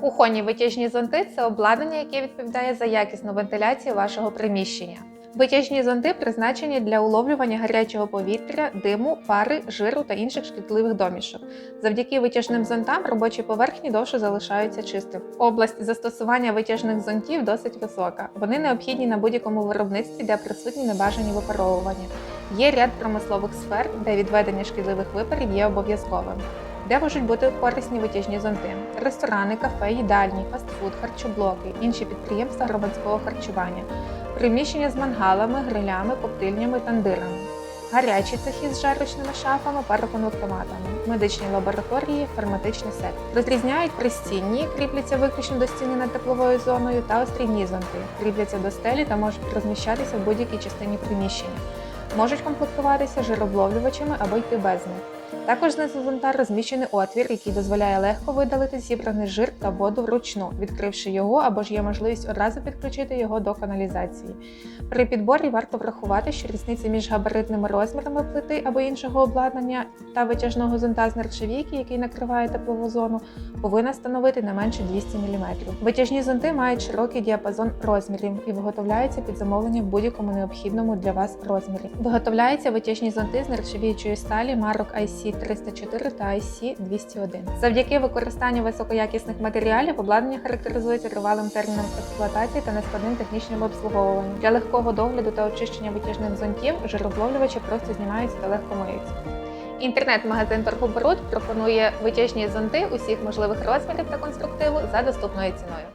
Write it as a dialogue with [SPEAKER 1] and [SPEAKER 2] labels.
[SPEAKER 1] Кухонні витяжні зонти це обладнання, яке відповідає за якісну вентиляцію вашого приміщення. Витяжні зонти призначені для уловлювання гарячого повітря, диму, пари, жиру та інших шкідливих домішок. Завдяки витяжним зонтам робочі поверхні довше залишаються чистими. Область застосування витяжних зонтів досить висока. Вони необхідні на будь-якому виробництві, де присутні небажані випаровування. Є ряд промислових сфер, де відведення шкідливих випарів є обов'язковим. Де можуть бути корисні витяжні зонти: ресторани, кафе, їдальні, фастфуд, харчоблоки, інші підприємства громадського харчування, приміщення з мангалами, грилями, коптильнями, тандирами, гарячі цехи з жарочними шафами, пароконвектоматами, медичні лабораторії, фарматичний сектор. Розрізняють пристінні, кріпляться виключно до стіни над тепловою зоною, та острівні зонти, кріпляться до стелі та можуть розміщатися в будь-якій частині приміщення. Можуть комплектуватися жиробловлювачами або йти без них. Також знизу зонта розміщений отвір, який дозволяє легко видалити зібраний жир та воду вручну, відкривши його або ж є можливість одразу підключити його до каналізації. При підборі варто врахувати, що різниця між габаритними розмірами плити або іншого обладнання та витяжного зонта з нержавійки, який накриває теплову зону, повинна становити не менше 200 мм. Витяжні зонти мають широкий діапазон розмірів і виготовляються під замовлення в будь-якому необхідному для вас розмірі. Виготовляються витяжні зонти з нержавіючої сталі марок IC 304 та IC 201. Завдяки використанню високоякісних матеріалів обладнання характеризується тривалим терміном експлуатації та нескладним технічним обслуговуванням. Для легкого догляду та очищення витяжних зонтів жиробловлювачі просто знімаються та легко миються. Інтернет-магазин Торгоборот пропонує витяжні зонти усіх можливих розмірів та конструктиву за доступною ціною.